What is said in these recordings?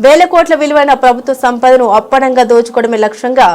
వేల కోట్ల విలువైన ప్రభుత్వ సంపదను అప్పనంగా దోచుకోవడమే లక్ష్యంగా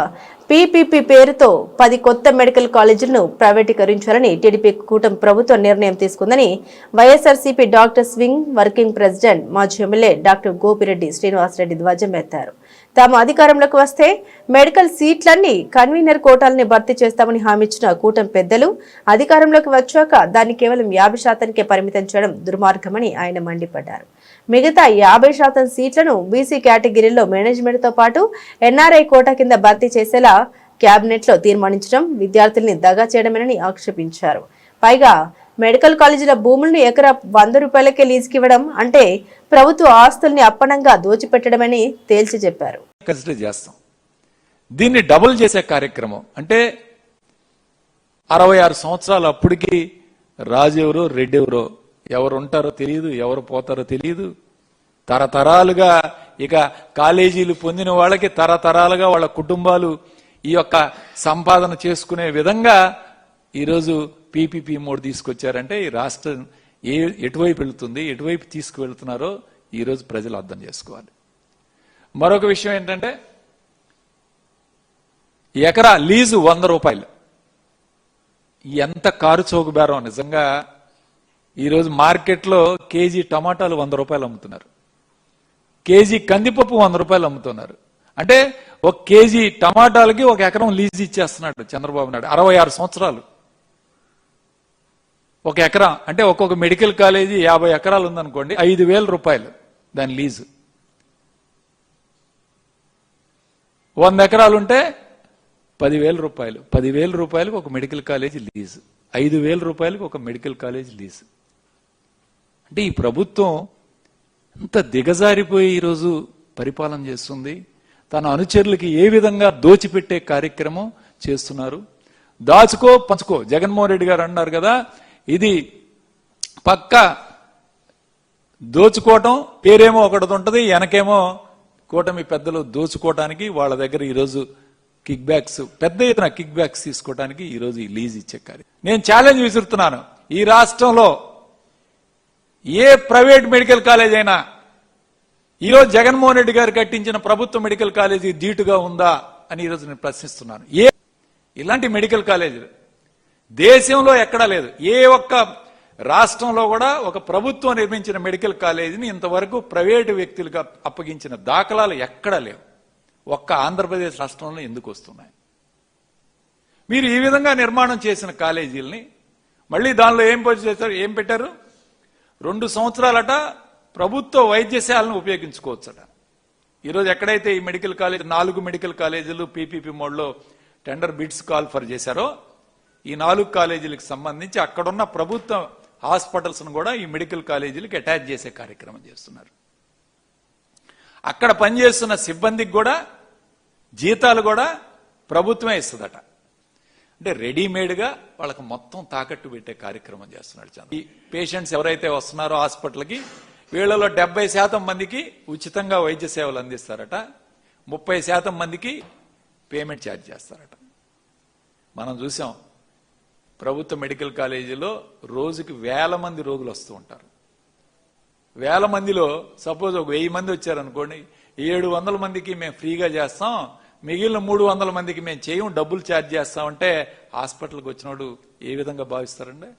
పీపీపీ పేరుతో పది కొత్త మెడికల్ కాలేజీలను ప్రైవేటీకరించాలని టీడీపీ కూటమి ప్రభుత్వం నిర్ణయం తీసుకుందని వైఎస్ఆర్సీపీ డాక్టర్ స్వింగ్ వర్కింగ్ ప్రెసిడెంట్ మాజీ ఎమ్మెల్యే డాక్టర్ గోపిరెడ్డి శ్రీనివాసరెడ్డి ధ్వజమెత్తారు తాము అధికారంలోకి వస్తే మెడికల్ సీట్లన్నీ కన్వీనర్ కోటాలని భర్తీ చేస్తామని హామీ ఇచ్చిన కూటమి పెద్దలు అధికారంలోకి వచ్చాక దాన్ని కేవలం యాభై శాతానికే పరిమితం చేయడం దుర్మార్గమని ఆయన మండిపడ్డారు. మిగతా యాభై శాతం సీట్లను బీసీ కేటగిరీలో మేనేజ్మెంట్తో పాటు ఎన్ఆర్ఐ కోటా కింద భర్తీ చేసేలా క్యాబినెట్లో తీర్మానించడం విద్యార్థుల్ని దగా చేయడమేనని ఆక్షేపించారు. పైగా మెడికల్ కాలేజీల భూములను ఎకరా వంద రూపాయలకే లీజుకి ఇవ్వడం అంటే ప్రభుత్వ ఆస్తుల్ని అప్పనంగా దోచిపెట్టడమని తేల్చి చెప్పారు. చేస్తాం. దీన్ని డబుల్ చేసే కార్యక్రమం అంటే అరవై ఆరు సంవత్సరాలు అప్పటికి రాజు ఎవరో ఎవరు ఉంటారో తెలియదు ఎవరు పోతారో తెలియదు తరతరాలుగా ఇక కాలేజీలు పొందిన వాళ్ళకి తరతరాలుగా వాళ్ళ కుటుంబాలు ఈ యొక్క సంపాదన చేసుకునే విధంగా ఈరోజు పీపీపీ మోడ్ తీసుకొచ్చారంటే ఈ రాష్ట్రం ఏ ఎటువైపు వెళుతుంది ఎటువైపు తీసుకువెళ్తున్నారో ఈరోజు ప్రజలు అర్థం చేసుకోవాలి. మరొక విషయం ఏంటంటే ఎకరా లీజు వంద రూపాయలు. ఎంత కారు చౌక బేరం నిజంగా ఈరోజు మార్కెట్లో కేజీ టమాటాలు వంద రూపాయలు అమ్ముతున్నారు. కేజీ కందిపప్పు వంద రూపాయలు అమ్ముతున్నారు. అంటే ఒక కేజీ టమాటాలకి ఒక ఎకరం లీజు ఇచ్చేస్తున్నాడు చంద్రబాబు నాయుడు. అరవై ఆరు సంవత్సరాలు. ఒక ఎకరా అంటే ఒక్కొక్క మెడికల్ కాలేజీ యాభై ఎకరాలు ఉందనుకోండి ఐదు వేల రూపాయలు దాని లీజు. వంద ఎకరాలు ఉంటే పదివేల రూపాయలు. పదివేల రూపాయలకు ఒక మెడికల్ కాలేజీ లీజు. ఐదు వేల రూపాయలకు ఒక మెడికల్ కాలేజ్ లీజు. అంటే ఈ ప్రభుత్వం అంత దిగజారిపోయి ఈరోజు పరిపాలన చేస్తుంది? తన అనుచరులకి ఏ విధంగా దోచిపెట్టే కార్యక్రమం చేస్తున్నారు? దాచుకో పంచుకో. జగన్మోహన్ రెడ్డి గారు అన్నారు కదా ఇది పక్క దోచుకోవటం పేరేమో ఒకటి ఉంటుంది వెనకేమో కూటమి పెద్దలు దోచుకోవటానికి వాళ్ళ దగ్గర ఈరోజు కిక్ బ్యాక్స్ పెద్ద ఎత్తున కిక్ బ్యాక్స్ తీసుకోవడానికి ఈరోజు ఈ లీజ్ ఇచ్చే కార్యం నేను ఛాలెంజ్ విసురుతున్నాను. ఈ రాష్ట్రంలో ఏ ప్రైవేట్ మెడికల్ కాలేజ్ అయినా ఈరోజు జగన్మోహన్ రెడ్డి గారు కట్టించిన ప్రభుత్వ మెడికల్ కాలేజీ ధీటుగా ఉందా అని ఈరోజు నేను ప్రశ్నిస్తున్నాను. ఏ ఇలాంటి మెడికల్ కాలేజీలు దేశంలో ఎక్కడా లేదు. ఏ ఒక్క రాష్ట్రంలో కూడా ఒక ప్రభుత్వం నిర్మించిన మెడికల్ కాలేజీని ఇంతవరకు ప్రైవేటు వ్యక్తులుగా అప్పగించిన దాఖలాలు ఎక్కడా లేవు. ఒక్క ఆంధ్రప్రదేశ్ రాష్ట్రంలో ఎందుకు వస్తున్నాయి? మీరు ఈ విధంగా నిర్మాణం చేసిన కాలేజీలని మళ్ళీ దానిలో ఏం చేశారు? ఏం పెట్టారు? రెండు సంవత్సరాలట ప్రభుత్వ వైద్యశాలను ఉపయోగించుకోవచ్చట. ఈరోజు ఎక్కడైతే ఈ మెడికల్ కాలేజ్ నాలుగు మెడికల్ కాలేజీలు పీపీపీ మోడ్లో టెండర్ బిడ్స్ కాల్ఫర్ చేశారో ఈ నాలుగు కాలేజీలకు సంబంధించి అక్కడున్న ప్రభుత్వ హాస్పిటల్స్ను కూడా ఈ మెడికల్ కాలేజీలకు అటాచ్ చేసే కార్యక్రమం చేస్తున్నారు. అక్కడ పనిచేస్తున్న సిబ్బందికి కూడా జీతాలు కూడా ప్రభుత్వమే ఇస్తుందట. అంటే రెడీమేడ్గా వాళ్ళకి మొత్తం తాకట్టు పెట్టే కార్యక్రమం చేస్తున్నాడు చంద్ర. ఈ పేషెంట్స్ ఎవరైతే వస్తున్నారో హాస్పిటల్కి వీళ్ళలో డెబ్బై శాతం మందికి ఉచితంగా వైద్య సేవలు అందిస్తారట. ముప్పై శాతం మందికి పేమెంట్ ఛార్జ్ చేస్తారట. మనం చూసాం ప్రభుత్వ మెడికల్ కాలేజీలో రోజుకి వేల మంది రోగులు వస్తూ ఉంటారు. వేల మందిలో సపోజ్ ఒక వెయ్యి మంది వచ్చారనుకోండి ఏడు వందల మందికి మేము ఫ్రీగా చేస్తాం మిగిలిన మూడు వందల మందికి మేము చేయం డబ్బులు ఛార్జ్ చేస్తామంటే హాస్పిటల్కి వచ్చినోడు ఏ విధంగా భావిస్తారండి?